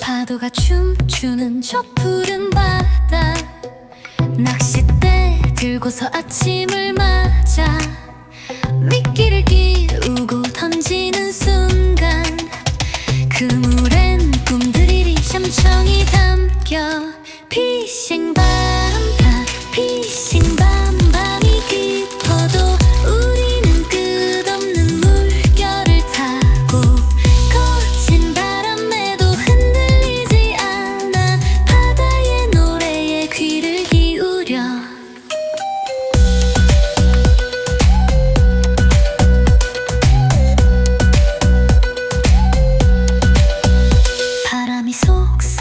파도가 춤추는 저 푸른 바다. 낚싯대 들고서 아침을 맞아. 미끼를 끼우고 던지는 순간 그물엔 꿈들이 이 잠청이 담겨. 피싱바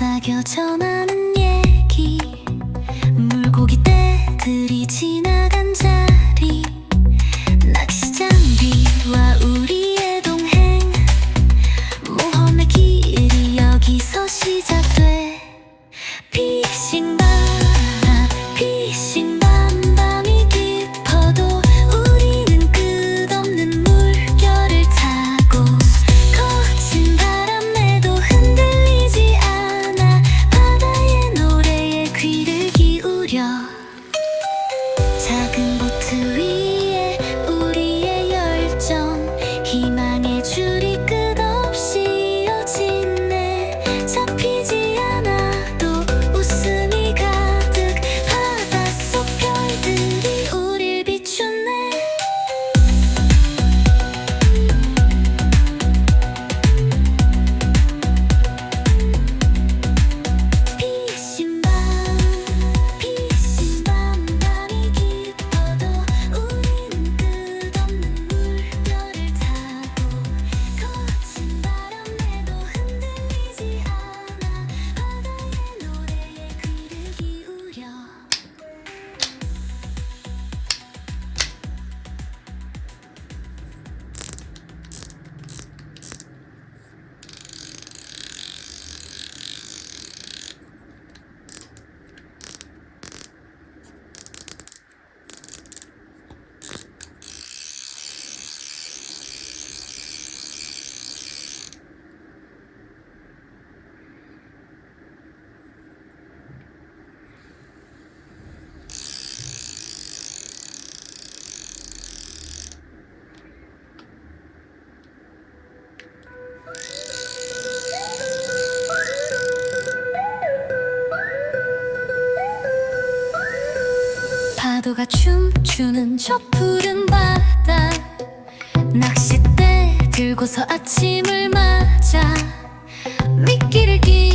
속삭여 전하는 얘기. 물고기 때들이 지나 파도가 춤추는 저 푸른 바다. 낚싯대 들고서 아침을 맞아. 미끼를 끼